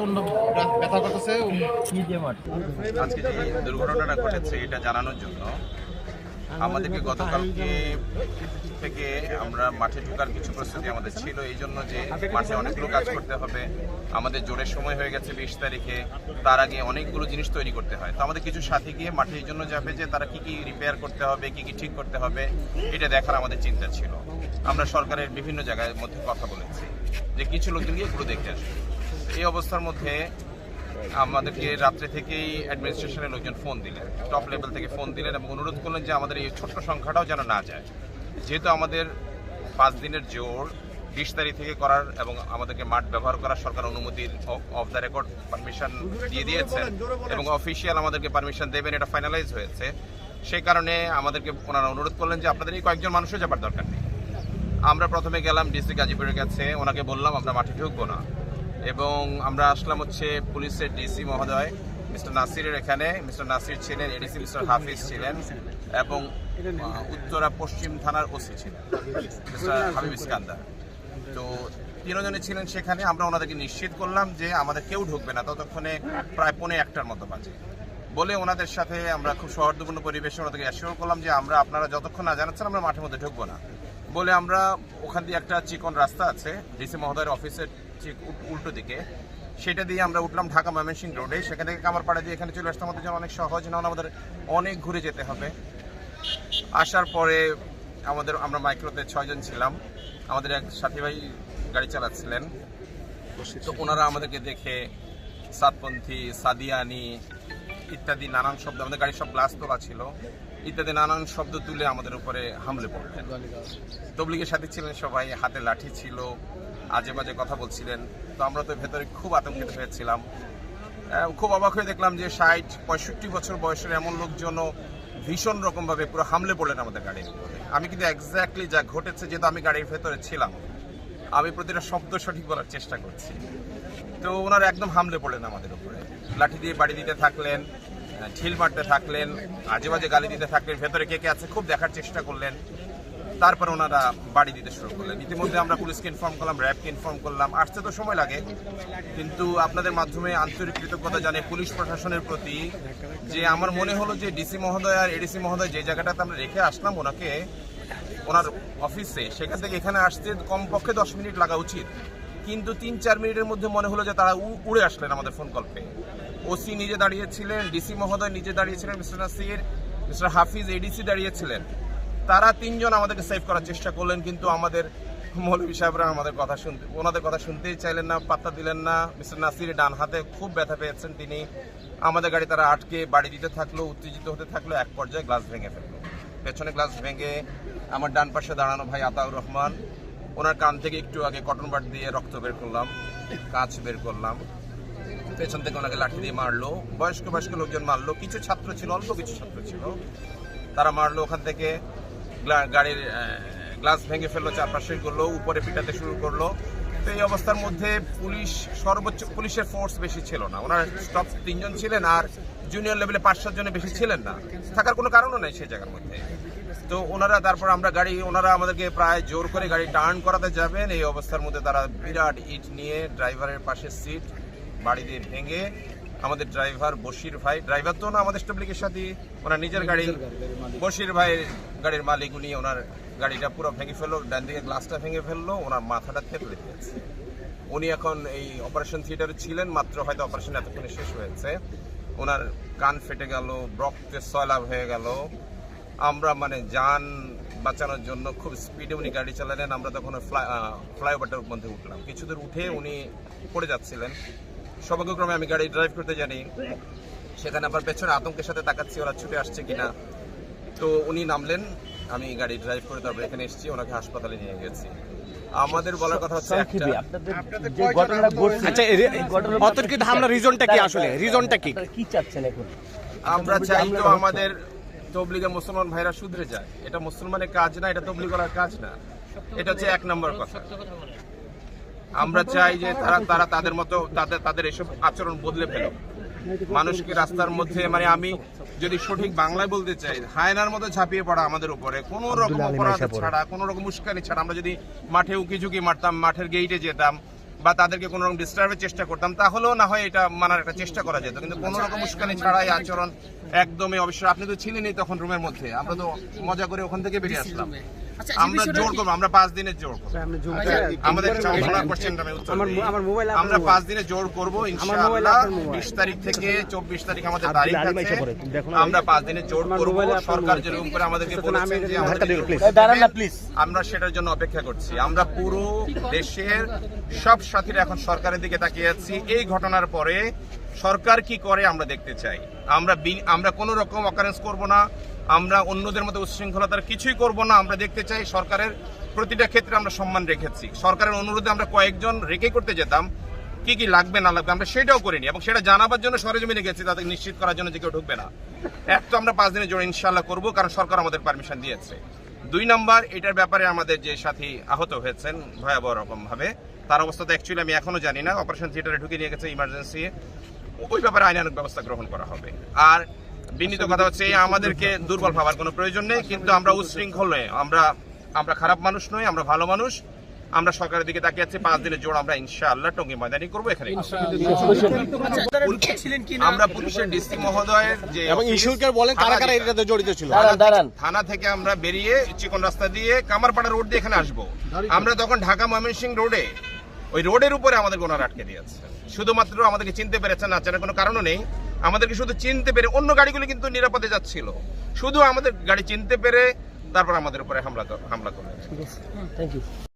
প্রচণ্ড ব্যথা করতেছে আজকে যে দুর্ঘটনাটা ঘটেছে এটা জানানোর জন্য আমাদেরকে গতকালকে থেকে আমরা মাঠে ঢোকার কিছু প্রস্তুতি আমাদের ছিল। এই জন্য যে মাঠে অনেকগুলো কাজ করতে হবে আমাদের জোরের সময় হয়ে গেছে বিশ তারিখে তার আগে অনেকগুলো জিনিস তৈরি করতে হয়। তো আমাদের কিছু সাথে গিয়ে মাঠে এই জন্য যাবে যে তারা কি কি রিপেয়ার করতে হবে কি কি ঠিক করতে হবে এটা দেখার আমাদের চিন্তা ছিল। আমরা সরকারের বিভিন্ন জায়গার মধ্যে কথা বলেছি যে কিছু লোকজন গিয়ে পুরো দেখতে আসবে। এই অবস্থার মধ্যে আমাদেরকে রাত্রে থেকেই অ্যাডমিনিস্ট্রেশনের লোকজন ফোন দিলেন। টপ লেভেল থেকে ফোন দিলেন এবং অনুরোধ করলেন যে আমাদের এই ছোট্ট সংখ্যাটাও যেন না যায়। যেহেতু আমাদের পাঁচ দিনের জোর, বিশ তারিখ থেকে করার এবং আমাদেরকে মাঠ ব্যবহার করার সরকার অনুমতির অফ দ্য রেকর্ড পারমিশন দিয়ে দিয়েছেন এবং অফিসিয়াল আমাদেরকে পারমিশন দেবেন, এটা ফাইনালাইজ হয়েছে। সেই কারণে আমাদেরকে ওনারা অনুরোধ করলেন যে আপনাদের এই কয়েকজন মানুষও যাবার দরকার নেই। আমরা প্রথমে গেলাম ডিসি গাজীপুরের কাছে। ওনাকে বললাম, আমরা মাঠে ঢুকবো না। এবং আমরা আসলাম হচ্ছে পুলিশের ডিসি মহোদয়, মিস্টার নাসিরের এখানে। মিস্টার নাসির ছিলেন এডিসি মিস্টার হাফিজ ছিলেন এবং উত্তরা পশ্চিম থানার ওসি ছিলেন, মিস্টার হাবিব ইস্কান্দার। তো তিনজনে ছিলেন সেখানে, আমরা ওনাদেরকে নিশ্চিত করলাম যে আমাদের কেউ ঢুকবে না, ততক্ষণে প্রায় পৌনে একটার মতো বাজে। বলে ওনাদের সাথে আমরা খুব সৌহার্দ্যপূর্ণ পরিবেশে ওনাদেরকে অ্যাসিওর করলাম যে আমরা আপনারা যতক্ষণ না জানাচ্ছেন, আমরা মাঠের মধ্যে ঢুকবো না। বলে আমরা ওখান দিয়ে একটা চিকন রাস্তা আছে ডিসি মহোদয়ের অফিসের ঠিক উল- উল্টো দিকে। সেটা দিয়ে আমরা উঠলাম ঢাকা ময়মনসিং রোডে। সেখান থেকে কামারপাড়া দিয়ে এখানে চলে আসতে আমাদের জন্য অনেক সহজ। না আমাদের অনেক ঘুরে যেতে হবে। আসার পরে আমাদের, আমরা মাইক্রোতে ছয়জন ছিলাম। আমাদের এক সাথী ভাই গাড়ি চালাচ্ছিলেন। তো ওনারা আমাদেরকে দেখে সাতপন্থী, সাদিয়ানি ইত্যাদি নানান শব্দ, আমাদের গাড়ির সব গ্লাস তোলা ছিল, ইত্যাদি নানান শব্দ তুলে আমাদের উপরে হামলে পড়লেন। তবলিগের সাথে ছিলেন সবাই, হাতে লাঠি ছিল, আজে বাজে কথা বলছিলেন। তো আমরা তো ভেতরে খুব আতঙ্কিত হয়েছিলাম। খুব অবাক হয়ে দেখলাম যে ষাট, পঁয়ষট্টি বছর বয়সের এমন লোকজনও ভীষণ রকমভাবে পুরো হামলে পড়লেন আমাদের গাড়ির উপরে। আমি কিন্তু এক্স্যাক্টলি যা ঘটেছে যেহেতু আমি গাড়ির ভেতরে ছিলাম। আমি প্রতিটা শব্দ সঠিক বলার চেষ্টা করছি। তো ওনারা একদম হামলে পড়লেন আমাদের উপরে। লাঠি দিয়ে বাড়ি দিতে থাকলেন ঢিল মারতে থাকলেন আজে বাজে গালি দিতে থাকলেন, ভেতরে কে কে আছে খুব দেখার চেষ্টা করলেন। তারপর ওনারা বাড়ি দিতে শুরু করলেন। ইতিমধ্যে আমরা পুলিশকে ইনফর্ম করলাম, র্যাবকে ইনফর্ম করলাম। আসতে তো সময় লাগে, কিন্তু আপনাদের মাধ্যমে আন্তরিক কৃতজ্ঞতা জানিয়ে পুলিশ প্রশাসনের প্রতি যে আমার মনে হলো যে ডিসি মহোদয় আর এডিসি মহোদয় যে জায়গাটাতে আমরা রেখে আসলাম, ওনাকে ওনার অফিসে। সেখান থেকে এখানে আসতে কমপক্ষে দশ মিনিট লাগা উচিত। কিন্তু তিন, চার মিনিটের মধ্যে মনে হলো যে তারা উড়ে আসলেন আমাদের ফোন কল পেয়ে। ওসি নিজে দাঁড়িয়েছিলেন, ডিসি মহোদয় নিজে দাঁড়িয়েছিলেন, mister Nasir, mister Hafiz ADC দাঁড়িয়েছিলেন। তারা তিনজন আমাদেরকে সেভ করার চেষ্টা করলেন, কিন্তু আমাদের মৌলভী সাহেবরা আমাদের কথা শুনতে ওনাদের কথা শুনতেই চাইলেন না, পাত্তা দিলেন না। মিস্টার নাসির ডান হাতে খুব ব্যথা পেয়েছেন তিনি। আমাদের গাড়ি তারা আটকে বাড়ি দিতে থাকল, উত্তেজিত হতে থাকল, এক পর্যায়ে গ্লাস ভেঙে ফেলল। পেছনে গ্লাস ভেঙে আমার ডান পাশে দাঁড়ানো ভাই আতাউর রহমান। ওনার কান থেকে একটু আগে কটন বাট দিয়ে রক্ত বের করলাম, কাঁচ বের করলাম। পেছন থেকে ওনাকে লাঠি দিয়ে মারলো। বয়স্ক বয়স্ক লোকজন মারলো। কিছু ছাত্র ছিল, অল্প কিছু ছাত্র ছিল। তারা মারলো ওখান থেকে গাড়ির গ্লাস ভেঙে ফেলল, চারপাশে করল, উপরে পিটাতে শুরু করল। তো এই অবস্থার মধ্যে পুলিশ সর্বোচ্চ পুলিশের ফোর্স বেশি ছিল না। ওনার স্টপ তিনজন ছিলেন আর জুনিয়র লেভেলে পাঁচ সাত জনে বেশি ছিলেন না। থাকার কোনো কারণও নেই সেই জায়গার মধ্যে। তো ওনারা তারপর আমরা গাড়ি ওনারা আমাদেরকে প্রায় জোর করে গাড়ি টার্ন করাতে যাবেন। এই অবস্থার মধ্যে তারা বিরাট ইট নিয়ে ড্রাইভারের পাশে সিট বাড়ি দিয়ে ভেঙে আমাদের ড্রাইভার বশির ভাই ড্রাইভার তো না আমাদের স্টাবলিকের সাথে ওনার নিজের গাড়ি বশির ভাই গাড়ির মালিক উনি ওনার গাড়িটা পুরো ভেঙে ফেলল, ডান দিকে গ্লাসটা ভেঙে ফেলল, ওনার মাথাটা থেতলে দিয়েছে। উনি এখন এই অপারেশন থিয়েটারে ছিলেন, মাত্র হয়তো অপারেশন এতক্ষণে শেষ হয়েছে। ওনার কান ফেটে গেল রক্তের সয়লাভ হয়ে গেল। আমরা মানে যান বাঁচানোর জন্য খুব স্পিডে উনি গাড়ি চালালেন। আমরা তখন ফ্লাই ফ্লাইওভারটার মধ্যে উঠলাম। কিছু দূর উঠে উনি পড়ে যাচ্ছিলেন। সৌভাগ্যক্রমে আমি গাড়ি ড্রাইভ করতে জানি। সেখানে আবার পেছনে আতঙ্কের সাথে তাকাচ্ছি, ওরা ছুটে আসছে কিনা। তো উনি নামলেন। আমি গাড়ি ড্রাইভ করে তারপর এখানে এসেছি ওনাকে হাসপাতালে নিয়ে গেছি। আমাদের বলার কথা হচ্ছে একটা আপনাদের যে ঘটনাটা ঘটছে আচ্ছা এই ঘটনার অতর্কিত হামলা রিজনটা কি আসলে? রিজনটা কি? কি চাচ্ছেন এখন? আমরা চাই তো আমাদের তবলিগে মুসলমান ভাইরা শুধরে যায়। এটা মুসলমানের কাজ না এটা তবলিগ করার কাজ না। এটা হচ্ছে এক নম্বর কথা। আমরা চাই যে তারা তারা তাদের মতো তাদের তাদের এসব আচরণ বদলে ফেল মানুষকে রাস্তার মধ্যে মানে আমি যদি সঠিক বাংলায় বলতে চাই হায়নার মতো ঝাঁপিয়ে পড়া আমাদের উপরে কোনো রকম অপরাধ ছাড়া কোনো রকম উস্কানি ছাড়া আমরা যদি মাঠে উকি ঝুঁকি মারতাম মাঠের গেইটে যেতাম বা তাদেরকে কোনো রকম ডিস্টার্বের চেষ্টা করতাম তাহলেও না হয় এটা মানার একটা চেষ্টা করা যেত। কিন্তু কোনো রকম উস্কানি ছাড়াই আচরণ একদমই অবশ্যই আপনি তো ছিলেনই তখন রুমের মধ্যে আমরা তো মজা করে ওখান থেকে বেরিয়ে আসলাম। আমরা জোর করব আমরা পাঁচ দিনের জোর করব। আমাদের শোনার কোশ্চেন আমি উত্তর। দিই। আমরা পাঁচ দিনে জোর করব ইনশাআল্লাহ বিশ তারিখ থেকে চব্বিশ তারিখ আমাদের তারিখ আছে। আমরা পাঁচ দিনে জোর করব সরকার যেরকম করে আমাদেরকে যে আমাদের প্লিজ আমরা সেটার জন্য অপেক্ষা করছি। আমরা পুরো দেশের সব সাথীরা এখন সরকারের দিকে তাকিয়ে আছি। এই ঘটনার পরে সরকার কি করে আমরা দেখতে চাই? আমরা আমরা কোনো রকম অকারেন্স করব না। আমরা অন্যদের মতো উচ্ছৃঙ্খলতার কিছুই করব না। আমরা দেখতে চাই সরকারের প্রতিটা ক্ষেত্রে আমরা সম্মান রেখেছি। সরকারের অনুরোধে আমরা কয়েকজন রেখে করতে যেতাম। কি কি লাগবে, না লাগবে, আমরা সেটাও করিনি এবং সেটা জানাবার জন্য সরেজমিনে গেছি তাদের নিশ্চিত করার জন্য যে কেউ ঢুকবে না। এক তো আমরা পাঁচ দিনের জন্য ইনশাল্লাহ করব, কারণ সরকার আমাদের পারমিশন দিয়েছে। দুই নাম্বার, এটার ব্যাপারে আমাদের যে সাথী আহত হয়েছেন ভয়াবহ রকম ভাবে তার অবস্থা তো অ্যাকচুয়ালি আমি এখনও জানি না। অপারেশন থিয়েটারে ঢুকে নিয়ে গেছে ইমার্জেন্সি ওই ব্যাপারে আইনানুক ব্যবস্থা গ্রহণ করা হবে। আর বিনীত কথা হচ্ছে আমাদেরকে দুর্বল ভাবার কোনো প্রয়োজন নেই কিন্তু আমরা উচ্ছৃঙ্খল নই আমরা আমরা খারাপ মানুষ নই আমরা ভালো মানুষ। আমরা সরকারের দিকে তাকিয়ে আছি পাঁচ দিনের জোর আমরা ইনশাআল্লাহ টঙ্গি ময়দানি করব এখানে আমরা পুলিশের ডিসি মহোদয়ের যে এবং ইস্যুকে বলেন কারা কারা এটাতে জড়িত ছিল। থানা থেকে আমরা বেরিয়ে চিকন রাস্তা দিয়ে কামারপাড়া রোড দিয়ে এখানে আসব। আমরা তখন ঢাকা ময়মনসিংহ রোডে ওই রোডের উপরে আমাদের গোনার আটকে দিয়েছে। শুধুমাত্র আমাদেরকে চিনতে পেরেছে না চেনার কোনো কারণও নেই। আমাদেরকে শুধু চিনতে পেরে অন্য গাড়িগুলি কিন্তু নিরাপদে যাচ্ছিল। শুধু আমাদের গাড়ি চিনতে পেরে তারপর আমাদের উপরে হামলা হামলা করে থ্যাংক ইউ